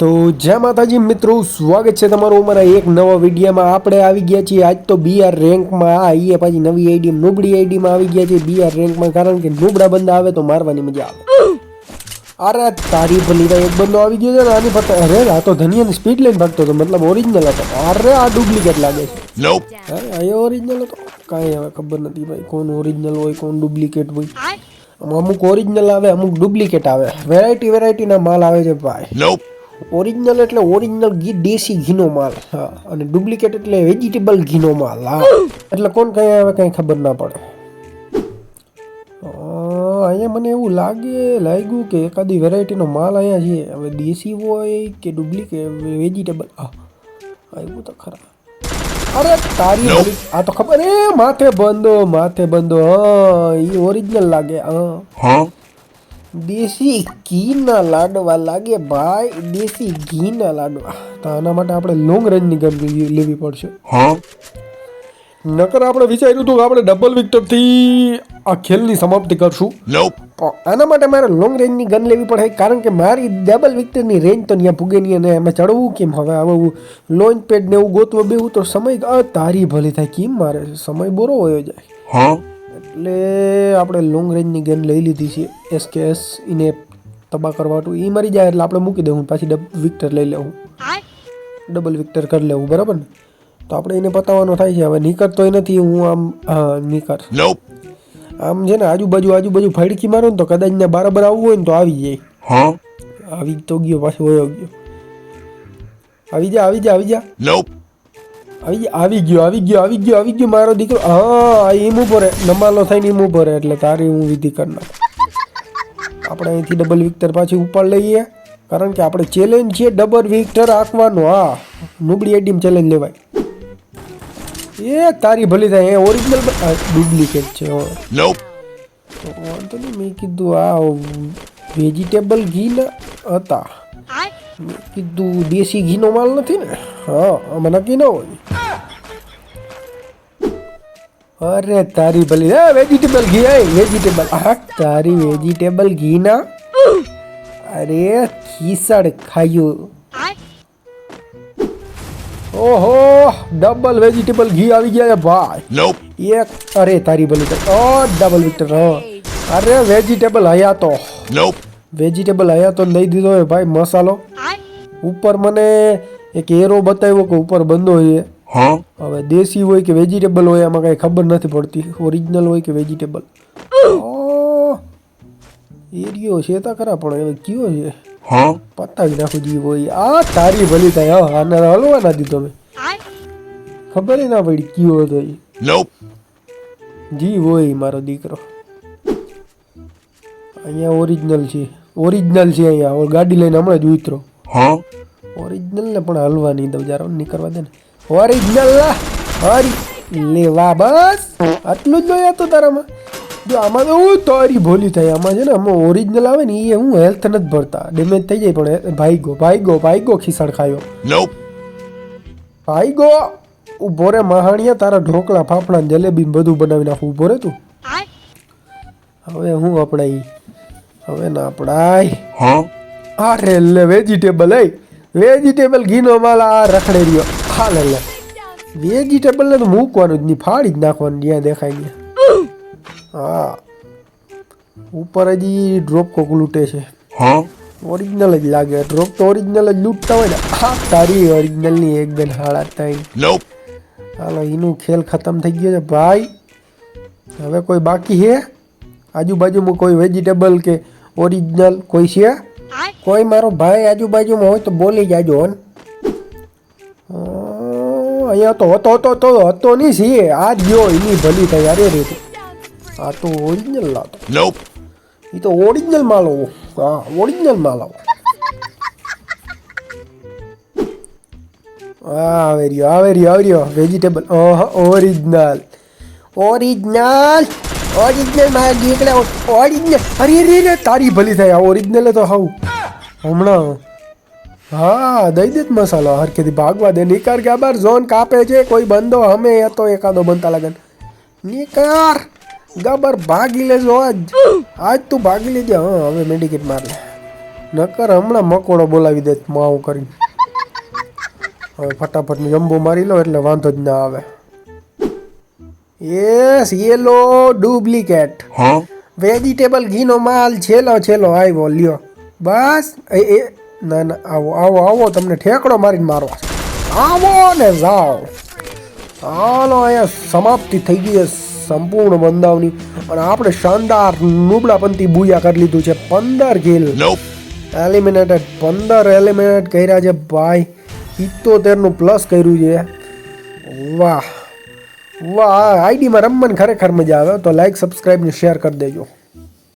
તો જય માતાજી મિત્રો સ્વાગત છે તમારું અમારા એક નવા વિડીયામાં. આપણે આવી ગયા છીએ. આજ તો બીઆર રેન્કમાં આ આવીએ પછી નવી આઈડી નુબડી આઈડીમાં આવી ગયા છીએ બીઆર રેન્કમાં કારણ કે નુબડા બંદા આવે તો મારવાની મજા આવે. અરે તારી ભલી એક બંદો આવી ગયો છે ને આની ફક્ત અરે આ તો ધનિયાની સ્પીડ લઈને ભાગતો હતો મતલબ ઓરિજિનલ હતો. અરે આ ડુપ્લિકેટ લાગે છે. અહીંયા અરે આ ઓરિજિનલ હતો? કાંઈ હવે ખબર નથી ભાઈ કોણ ઓરિજિનલ હોય કોણ ડુપ્લિકેટ હોય. અમુક ઓરિજિનલ આવે અમુક ડુપ્લિકેટ આવે. વેરાયટી વેરાયટીના માલ આવે છે ભાઈ. ઓરિજિનલ એટલે ઓરિજિનલ ઘી દેશી ઘીનો માલ. હા અને ડુપ્લિકેટ એટલે વેજીટેબલ ઘીનો માલ. હા. એટલે કોણ કઈ હવે કંઈ ખબર ના પડે. અહીંયા મને એવું લાગે લાગ્યું કે એકાદી વેરાયટીનો માલ અહીંયા છે. હવે દેશી હોય કે ડુપ્લિકેટ વેજીટેબલ હા આવ્યું તો ખરા. અરે તારી આ તો ખબર એ માથે બંધો માથે બંધો. હા એ ઓરિજિનલ લાગે હા? દેશી ઘીના લાડવા લાગે ભાઈ દેશી ઘીના લાડવા. તો આના માટે આપણે લોંગ રેન્જની ગન લેવી- પડશે? નકર આપણે વિચાર્યું હતું કે આપણે ડબલ વિક્ટરથી આ ખેલની સમાપ્તિ કરશું. આના માટે મારે લોંગ રેન્જની ગન લેવી પડે કારણ કે મારી ડબલ વિક્ટરની રેન્જ તો ત્યાં પૂગે નહીં અને એમાં ચડવું કેમ? હવે આવું લોન્ચ પેડ ને એવું ગોતવા બેવું તો સમય તારી ભલી થાય કેમ મારે સમય બોરો વયો જાય? એટલે આપણે લોંગ રેન્જની ગન લઈ લીધી છે. એસકેએસ એને તબાહ કરવાટું. એ મરી જાય એટલે આપણે મૂકી દેવું. પાછી ડબ વિક્ટર લઈ લેવું. ડબલ વિક્ટર કરી લેવું. બરાબર ને? તો આપણે એને પતાવવાનો થાય છે. હવે નીકળતોય નથી. હું આમ હા નીકળ. Nope. આમ છે ને આજુબાજુ આજુબાજુ ફાડકી મારો ને તો કદાચ ને બરાબર આવવું હોય ને તો આવી જાય? આવી તો ગયો પાછો વયો ગયો. આવી જા આવી જા આવી જા. આવી ગયો આવી ગયો આવી ગયો આવી ગયો મારો દીકરો. હા એમ ઈમ રહે નમાલો થઈને ઊભો રહે એટલે તારી હું વિધિ કરી નાખું. આપણે અહીંથી ડબલ વિક્ટર પાછી ઉપર લઈએ. કારણ કે આપણે ચેલેન્જ છે ડબલ વિક્ટર આંકવાનો. હા નુબડી એડીમ ચેલેન્જ લેવાય. એ તારી ભલી થાય એ ઓરિજિનલ ડુપ્લિકેટ છે વાંધો નહીં મેં કીધું આ વેજીટેબલ ઘી ના હતા. મેં કીધું દેશી ઘીનો માલ નથી ને? હા આમાં નક્કી ન હોય અરે તારી ભલી હે વેજીટેબલ ઘી હે વેજીટેબલ હા તારી વેજીટેબલ ઘી ના અરે ખીસડ ખાયું ઓહો ડબલ વેજીટેબલ ઘી આવી ગયા છે ભાઈ Nope. એક અરે તારી ભલી ઓ ડબલ વિક્ટર હા અરે વેજીટેબલ હયાતો Nope. વેજીટેબલ હયાતો લઈ દીધો હે ભાઈ મસાલો ઉપર મને એક એરો બતાવ્યો કે ઉપર બંધો છે? હવે દેશી હોય કે વેજીટેબલ હોય એમાં કઈ ખબર નથી પડતી. ઓરિજિનલ હોય કે વેજીટેબલ એરિયો છે તો ખરા પણ હવે કયો છે? પતાવી નાખું જીવ હોય. આ તારી ભલી થાય. હા આને હલવા ના દીધો મેં. ખબર ના પડી કયો હતો એ. જીવ હોય મારો દીકરો. અહીંયા ઓરિજિનલ છે. ઓરિજિનલ છે અહીંયા. ગાડી લઈને હમણાં જ ઉતરો. Huh? ઓરિજિનલ ને પણ હલવા નહીં દઉં જરા નીકળવા દે ને. ઓરિજિનલ હરી. લેવા બસ. આટલું જ જોયા હતું તારામાં. જો આમાં તો હું તારી ભોલી થાય. આમાં છે ને આમાં ઓરિજિનલ આવે ને એ હું હેલ્થ નથી ભરતા. ડેમેજ થઈ જાય પણ ભાઈ ગો ભાઈ ગો ભાઈ ગો ખીસણ ખાયો. ભાઈ ગો ઊભો રે મહાણિયા તારા ઢોકળા ફાફડા જલેબી ને બધું બનાવી નાખું. ઊભો રે તું. હવે હું અપડાઈ? હવે ના અપડાય. અરે લે વેજીટેબલ એ વેજીટેબલ ઘીનો માલ આ રખડે રહ્યો હા લે. લે વેજીટેબલ ને તો મૂકવાનું જ નહીં ફાડી જ નાખવાનું જ્યાં દેખાય ગયા હા. ઉપર હજી ડ્રોપ કોક લૂંટે છે? ઓરિજિનલ જ લાગે. ડ્રોપ તો ઓરિજિનલ જ લૂંટતા હોય ને. હા તારી ઓરિજિનલની એક બેન હાડા ત્યાં. હાલો એનું ખેલ ખતમ થઈ ગયો છે. ભાઈ હવે કોઈ બાકી છે? આજુબાજુમાં કોઈ વેજીટેબલ કે ઓરિજિનલ કોઈ છે? કોઈ મારો ભાઈ આજુબાજુમાં હોય તો બોલી જાજો ને અહીંયા તો હતો હતો તો હતો નહીં છીએ આ જ ગયો એની ભલી થઈ અરે રે. આ તો ઓરિજિનલ લાતો. એ તો ઓરિજિનલ માલ આવો હા ઓરિજિનલ માલ આવો આવે રહ્યો આવે રહ્યો આવે રહ્યો. વેજીટેબલ ઓરિજિનલ ઓરિજિનલ ઓરિજિનલ મારા નીકળ્યા. ઓરિજિનલ અરે રે રે તારી ભલી થાય આ ઓરિજિનલ તો હાવ હમણાં? હા દઈ દે મસાલો. હરખેથી ભાગવા દે. નિકાર બાર ઝોન કાપે છે. કોઈ બંદો હમે હતો એકાદો બનતા લગન. નિકાર ગબર ભાગી લેજો આજ. આજ તું ભાગી લેજે. હા હવે મેડિકેટ માર લે. નકર હમણાં મકોડો બોલાવી દે માવ કરી હવે ફટાફટ જંબો મારી લો એટલે વાંધો જ ના આવે. યસ યેલો ડુપ્લિકેટ વેજીટેબલ ઘીનો માલ છેલ્લો છેલ્લો આવ્યો. લ્યો. બસ એ એ ના ના આવો આવો આવો તમને ઠેકડો મારીને મારવા આવો ને જાઓ. હાલો અહીંયા સમાપ્તિ થઈ ગઈ છે સંપૂર્ણ બંધાવની. અને આપણે શાનદાર નુબળાપંથી બુયા કરી લીધું છે પંદર કિલ. એલિમિનેટેડ પંદર એલિમિનેટ કર્યા છે ભાઈ. સિત્તોતેરનું પ્લસ કર્યું છે. વાહ. વાહ આઈડીમાં રમવાની ખરેખર મજા આવે તો લાઈક સબસ્ક્રાઈબ ને શેર કરી દેજો.